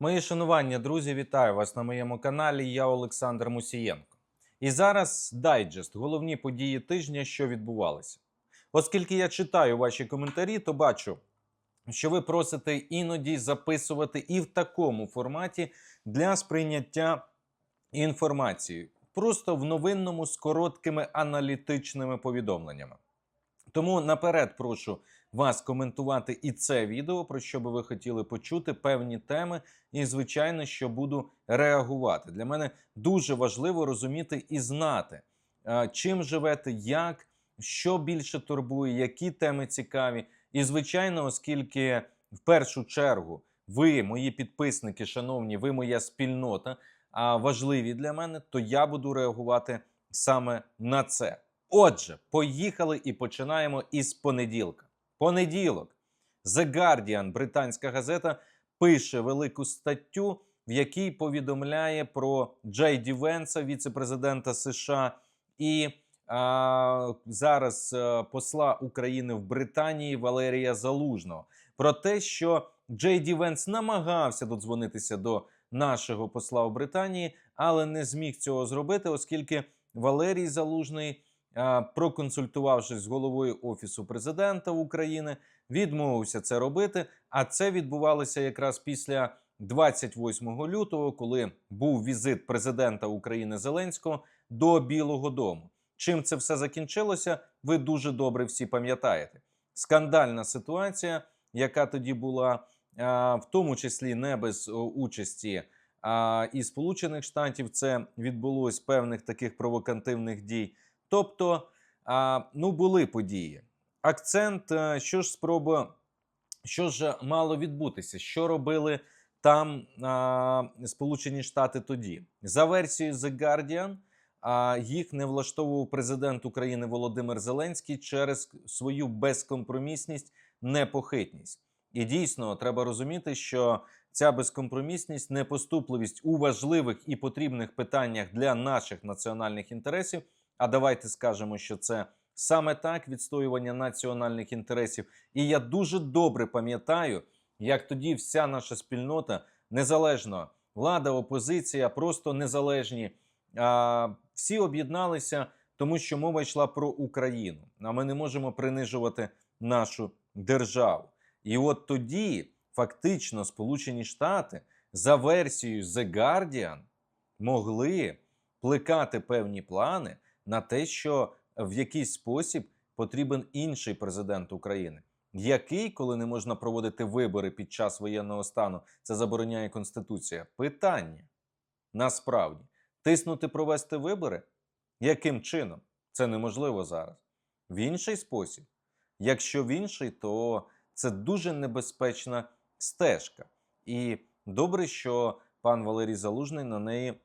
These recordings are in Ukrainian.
Мої шанування, друзі, вітаю вас на моєму каналі. Я Олександр Мусієнко. І зараз дайджест, головні події тижня, що відбувалися. Оскільки я читаю ваші коментарі, то бачу, що ви просите іноді записувати і в такому форматі для сприйняття інформації, просто в новинному з короткими аналітичними повідомленнями. Тому наперед прошу вас коментувати і це відео, про що би ви хотіли почути певні теми, і звичайно, що буду реагувати. Для мене дуже важливо розуміти і знати, чим живете, як, що більше турбує, які теми цікаві. І звичайно, оскільки в першу чергу ви, мої підписники, шановні, ви моя спільнота, а важливі для мене, то я буду реагувати саме на це. Отже, поїхали і починаємо із понеділка. Понеділок. The Guardian, британська газета, пише велику статтю, в якій повідомляє про Джей Ді Венса, віце-президента США, і а, зараз а, посла України в Британії Валерія Залужного. Про те, що Джей Ді Венс намагався додзвонитися до нашого посла у Британії, але не зміг цього зробити, оскільки Валерій Залужний. А, Проконсультувавшись з головою офісу президента України, відмовився це робити. А це відбувалося якраз після 28 лютого, коли був візит президента України Зеленського до Білого Дому. Чим це все закінчилося? Ви дуже добре всі пам'ятаєте. Скандальна ситуація, яка тоді була, а, в тому числі не без участі і Сполучених Штатів, це відбулось певних таких провокативних дій. Тобто, ну були події. Акцент, е, що ж спроба, що ж мало відбутися, що робили там Сполучені Штати тоді. За версією The Guardian, їх не влаштовував президент України Володимир Зеленський через свою безкомпромісність, непохитність. І дійсно треба розуміти, що ця безкомпромісність, непоступливість у важливих і потрібних питаннях для наших національних інтересів. А давайте скажемо, що це саме так відстоювання національних інтересів. І я дуже добре пам'ятаю, як тоді вся наша спільнота незалежно влада, опозиція, просто незалежні. А, всі об'єдналися, тому що мова йшла про Україну. А ми не можемо принижувати нашу державу. І от тоді фактично Сполучені Штати за версією The Guardian могли плекати певні плани на те, що в якийсь спосіб потрібен інший президент України. Який, коли не можна проводити вибори під час воєнного стану, це забороняє Конституція? Питання насправді тиснути провести вибори? Яким чином? Це неможливо зараз. В інший спосіб. Якщо в інший, то це дуже небезпечна стежка. І добре, що пан Валерій Залужний на неї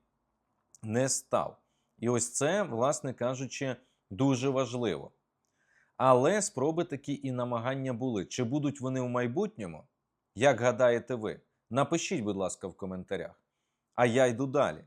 не став. І ось це, власне кажучи, дуже важливо. Але спроби такі і намагання були. Чи будуть вони в майбутньому? Як гадаєте ви? Напишіть, будь ласка, в коментарях. А я йду далі.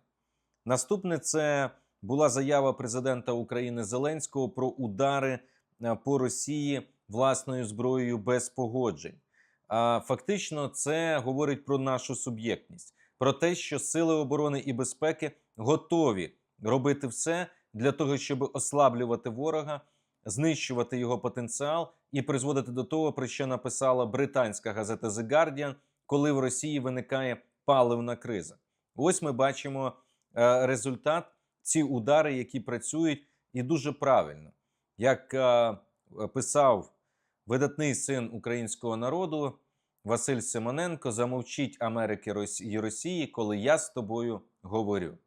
Наступне це була заява президента України Зеленського про удари е, по Росії власною зброєю без погоджень. А фактично, це говорить про нашу суб'єктність, про те, що сили оборони і безпеки готові робити все для того, щоб ослаблювати ворога, знищувати його потенціал і призводити до того, про що написала британська газета The Guardian, коли в Росії виникає паливна криза. Ось ми бачимо е, результат, ці удари, які працюють, і дуже правильно, як е, писав видатний син українського народу Василь Симоненко, замовчіть Америки і Росії, коли я з тобою говорю.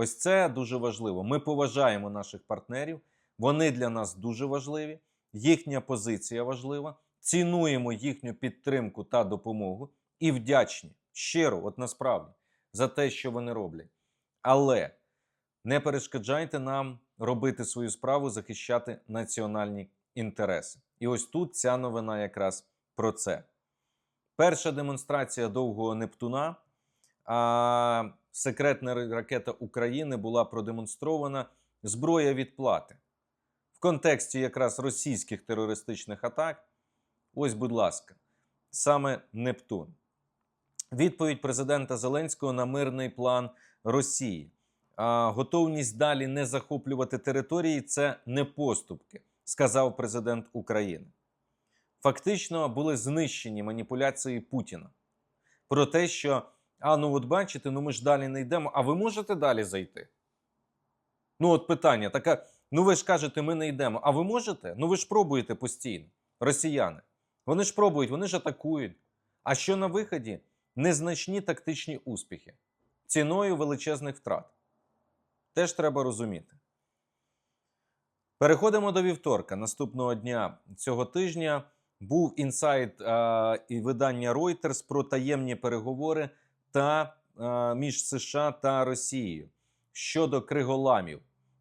Ось це дуже важливо. Ми поважаємо наших партнерів, вони для нас дуже важливі, їхня позиція важлива. Цінуємо їхню підтримку та допомогу і вдячні щиро, от насправді, за те, що вони роблять. Але не перешкоджайте нам робити свою справу, захищати національні інтереси. І ось тут ця новина якраз про це. Перша демонстрація довгого Нептуна. А секретна ракета України була продемонстрована зброя відплати в контексті якраз російських терористичних атак. Ось, будь ласка, саме Нептун. відповідь президента Зеленського на мирний план Росії. А, готовність далі не захоплювати території це не поступки, сказав президент України. Фактично були знищені маніпуляції Путіна про те, що а ну от бачите, ну ми ж далі не йдемо. А ви можете далі зайти? Ну, от питання таке: ну ви ж кажете, ми не йдемо. А ви можете? Ну ви ж пробуєте постійно, росіяни. Вони ж пробують, вони ж атакують. А що на виході? Незначні тактичні успіхи ціною величезних втрат. Теж треба розуміти. Переходимо до вівторка. Наступного дня цього тижня був інсайт і видання Reuters про таємні переговори та е, між США та Росією щодо криголамів.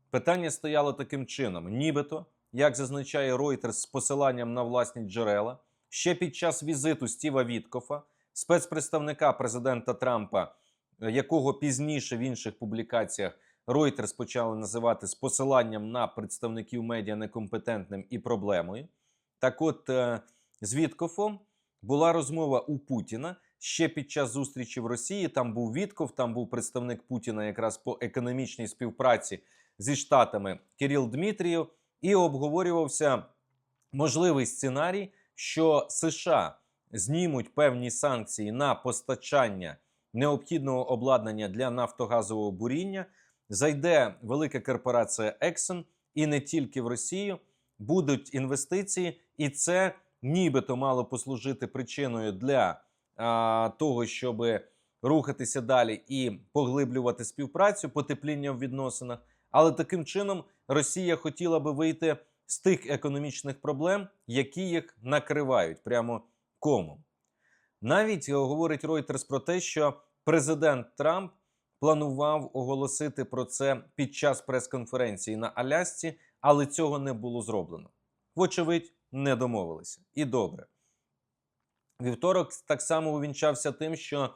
Питання стояло таким чином: нібито, як зазначає Reuters з посиланням на власні джерела, ще під час візиту Стіва Віткофа, спецпредставника президента Трампа, е, якого пізніше в інших публікаціях Reuters почали називати з посиланням на представників медіа некомпетентним і проблемою. Так от, е, з Віткофом була розмова у Путіна ще під час зустрічі в Росії. Там був Вітков, там був представник Путіна якраз по економічній співпраці зі Штатами Кирил Дмитрієв, і обговорювався можливий сценарій, що США знімуть певні санкції на постачання необхідного обладнання для нафтогазового буріння. Зайде велика корпорація Exxon і не тільки в Росію будуть інвестиції, і це нібито мало послужити причиною для того, щоб рухатися далі і поглиблювати співпрацю, потепління в відносинах. Але таким чином Росія хотіла би вийти з тих економічних проблем, які їх накривають прямо комом. Навіть говорить Reuters про те, що президент Трамп планував оголосити про це під час прес-конференції на Алясці, але цього не було зроблено. Вочевидь, не домовилися. І добре. Вівторок так само увінчався тим, що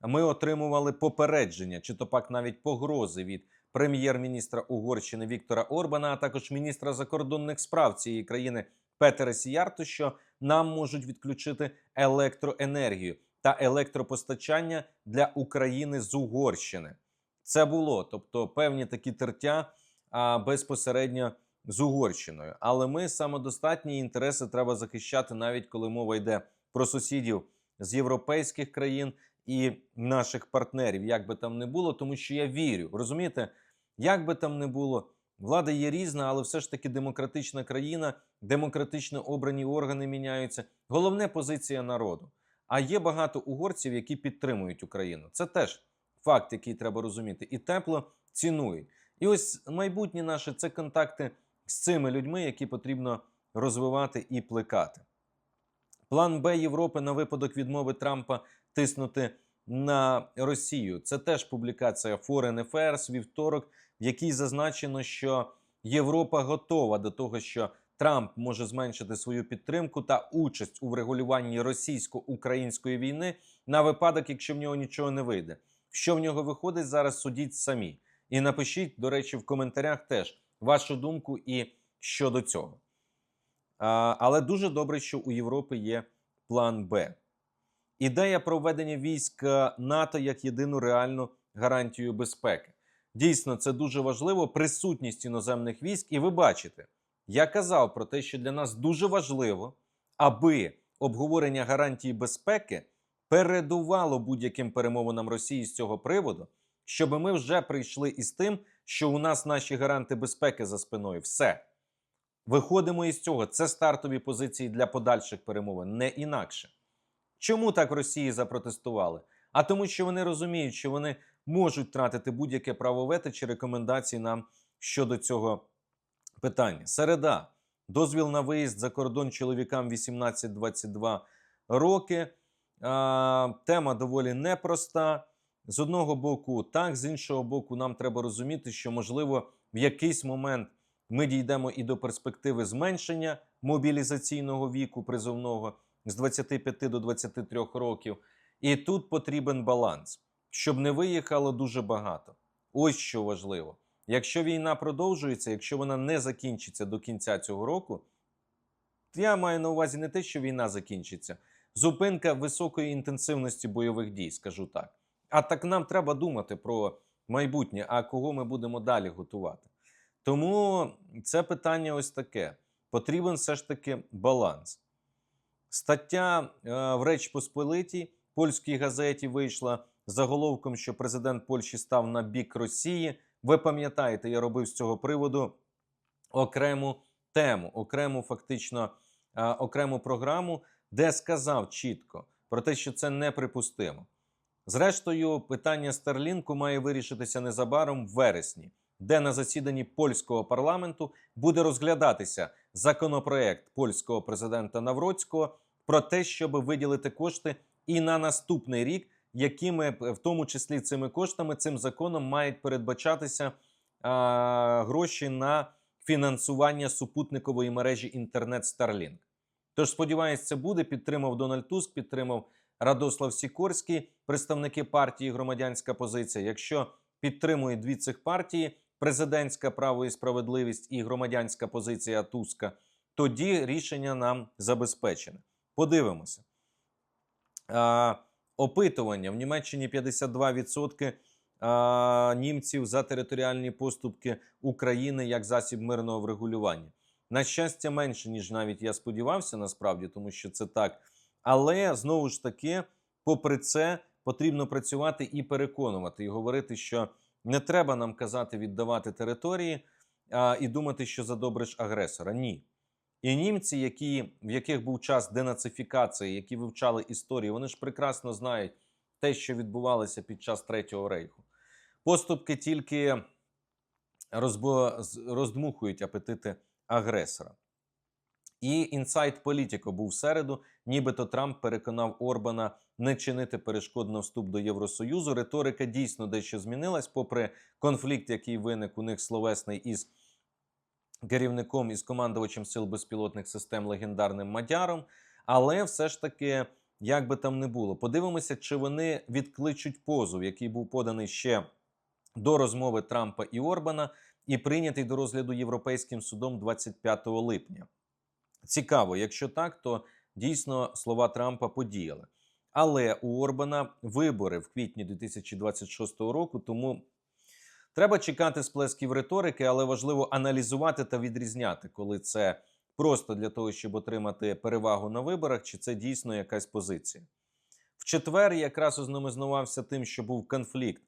ми отримували попередження, чи то пак навіть погрози від прем'єр-міністра Угорщини Віктора Орбана, а також міністра закордонних справ цієї країни Петера Сіярту, що нам можуть відключити електроенергію та електропостачання для України з Угорщини. Це було, тобто певні такі тертя а, безпосередньо з Угорщиною. Але ми самодостатні інтереси треба захищати, навіть коли мова йде про сусідів з європейських країн і наших партнерів, як би там не було, тому що я вірю, розумієте, як би там не було. Влада є різна, але все ж таки демократична країна, демократично обрані органи міняються. Головне позиція народу. А є багато угорців, які підтримують Україну. Це теж факт, який треба розуміти, і тепло цінують. І ось майбутнє наше це контакти з цими людьми, які потрібно розвивати і плекати. План Б Європи на випадок відмови Трампа тиснути на Росію. Це теж публікація Foreign Affairs вівторок, в якій зазначено, що Європа готова до того, що Трамп може зменшити свою підтримку та участь у врегулюванні російсько-української війни на випадок, якщо в нього нічого не вийде. Що в нього виходить зараз? Судіть самі. І напишіть, до речі, в коментарях теж вашу думку і щодо цього. Але дуже добре, що у Європи є план Б. Ідея проведення військ НАТО як єдину реальну гарантію безпеки. Дійсно, це дуже важливо. Присутність іноземних військ, і ви бачите, я казав про те, що для нас дуже важливо, аби обговорення гарантії безпеки передувало будь-яким перемовинам Росії з цього приводу, щоб ми вже прийшли із тим, що у нас наші гаранти безпеки за спиною. Все. Виходимо із цього. Це стартові позиції для подальших перемовин, не інакше. Чому так в Росії запротестували? А тому, що вони розуміють, що вони можуть втратити будь-яке право вето чи рекомендації нам щодо цього питання. Середа. Дозвіл на виїзд за кордон чоловікам 18-22 роки. А, тема доволі непроста. З одного боку, так, з іншого боку, нам треба розуміти, що, можливо, в якийсь момент ми дійдемо і до перспективи зменшення мобілізаційного віку призовного з 25 до 23 років. І тут потрібен баланс, щоб не виїхало дуже багато. Ось що важливо. Якщо війна продовжується, якщо вона не закінчиться до кінця цього року, я маю на увазі не те, що війна закінчиться, зупинка високої інтенсивності бойових дій, скажу так. А так нам треба думати про майбутнє, а кого ми будемо далі готувати. Тому це питання ось таке: потрібен все ж таки баланс. Стаття е, в Реч Посполитій польській газеті вийшла заголовком, що президент Польщі став на бік Росії. Ви пам'ятаєте, я робив з цього приводу окрему тему, окрему фактично е, окрему програму, де сказав чітко про те, що це неприпустимо. Зрештою, питання Старлінку має вирішитися незабаром в вересні, де на засіданні польського парламенту буде розглядатися законопроект польського президента Навроцького про те, щоб виділити кошти і на наступний рік, якими в тому числі цими коштами цим законом мають передбачатися а, гроші на фінансування супутникової мережі інтернет Starlink. Тож, сподіваюсь, це буде. Підтримав Дональд Туск, підтримав Радослав Сікорський, представники партії Громадянська позиція. Якщо підтримують дві цих партії: президентська право і справедливість і громадянська позиція Туска, тоді рішення нам забезпечене. Подивимося. А, опитування в Німеччині 52% а, німців за територіальні поступки України як засіб мирного врегулювання. На щастя, менше, ніж навіть я сподівався, насправді, тому що це так. Але знову ж таки, попри це, потрібно працювати і переконувати, і говорити, що не треба нам казати віддавати території а, і думати, що задобриш агресора. Ні. І німці, які, в яких був час денацифікації, які вивчали історію, вони ж прекрасно знають те, що відбувалося під час Третього рейху. Поступки тільки розбо... роздмухують апетити агресора. І інсайт Політіко був в середу, нібито Трамп переконав Орбана не чинити перешкод на вступ до Євросоюзу. Риторика дійсно дещо змінилась, попри конфлікт, який виник у них словесний із керівником із командувачем сил безпілотних систем легендарним Мадяром. Але все ж таки, як би там не було, подивимося, чи вони відкличуть позов, який був поданий ще до розмови Трампа і Орбана, і прийнятий до розгляду Європейським судом 25 липня. Цікаво, якщо так, то дійсно слова Трампа подіяли. Але у Орбана вибори в квітні 2026 року, тому треба чекати сплесків риторики, але важливо аналізувати та відрізняти, коли це просто для того, щоб отримати перевагу на виборах, чи це дійсно якась позиція. В четвер якраз ознаменувався тим, що був конфлікт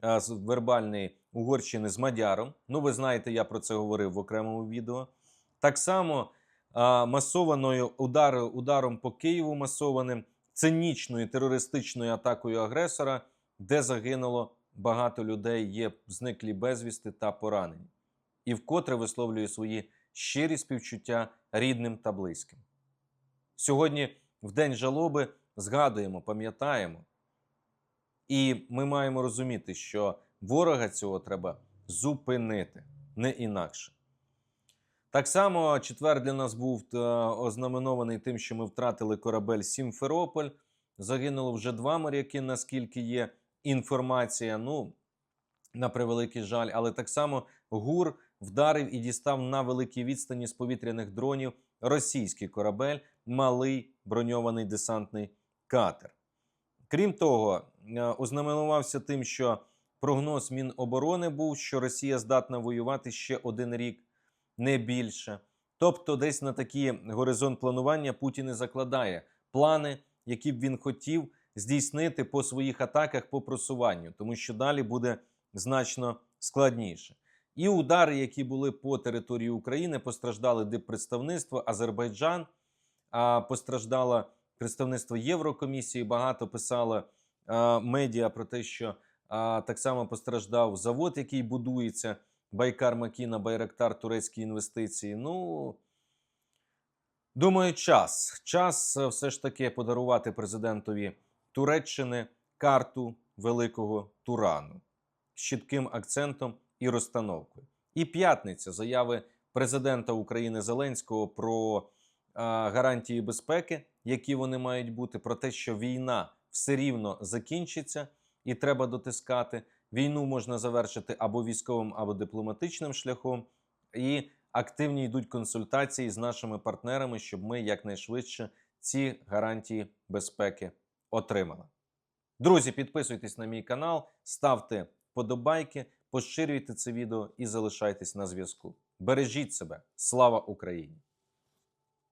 а, з вербальної Угорщини з Мадяром. Ну, ви знаєте, я про це говорив в окремому відео. Так само масованою удар, ударом по Києву масованим цинічною терористичною атакою агресора, де загинуло багато людей, є зниклі безвісти та поранені, і вкотре висловлює свої щирі співчуття рідним та близьким. Сьогодні, в день жалоби, згадуємо, пам'ятаємо, і ми маємо розуміти, що ворога цього треба зупинити не інакше. Так само четвер для нас був е, ознаменований тим, що ми втратили корабель Сімферополь. Загинуло вже два моряки, наскільки є інформація. Ну, на превеликий жаль, але так само ГУР вдарив і дістав на великій відстані з повітряних дронів російський корабель, малий броньований десантний катер. Крім того, е, ознаменувався тим, що прогноз Міноборони був, що Росія здатна воювати ще один рік не більше. Тобто, десь на такий горизонт планування Путін і закладає плани, які б він хотів здійснити по своїх атаках по просуванню, тому що далі буде значно складніше. І удари, які були по території України, постраждали диппредставництво Азербайджан, а постраждало представництво Єврокомісії. Багато писало медіа про те, що а, так само постраждав завод, який будується. Байкар Макіна, Байрактар, турецькі інвестиції. Ну, думаю, час. Час е, все ж таки подарувати президентові Туреччини карту великого Турану з чітким акцентом і розстановкою. І п'ятниця заяви президента України Зеленського про а, гарантії безпеки, які вони мають бути, про те, що війна все рівно закінчиться і треба дотискати. Війну можна завершити або військовим, або дипломатичним шляхом, і активні йдуть консультації з нашими партнерами, щоб ми якнайшвидше ці гарантії безпеки отримали. Друзі, підписуйтесь на мій канал, ставте вподобайки, поширюйте це відео і залишайтесь на зв'язку. Бережіть себе. Слава Україні!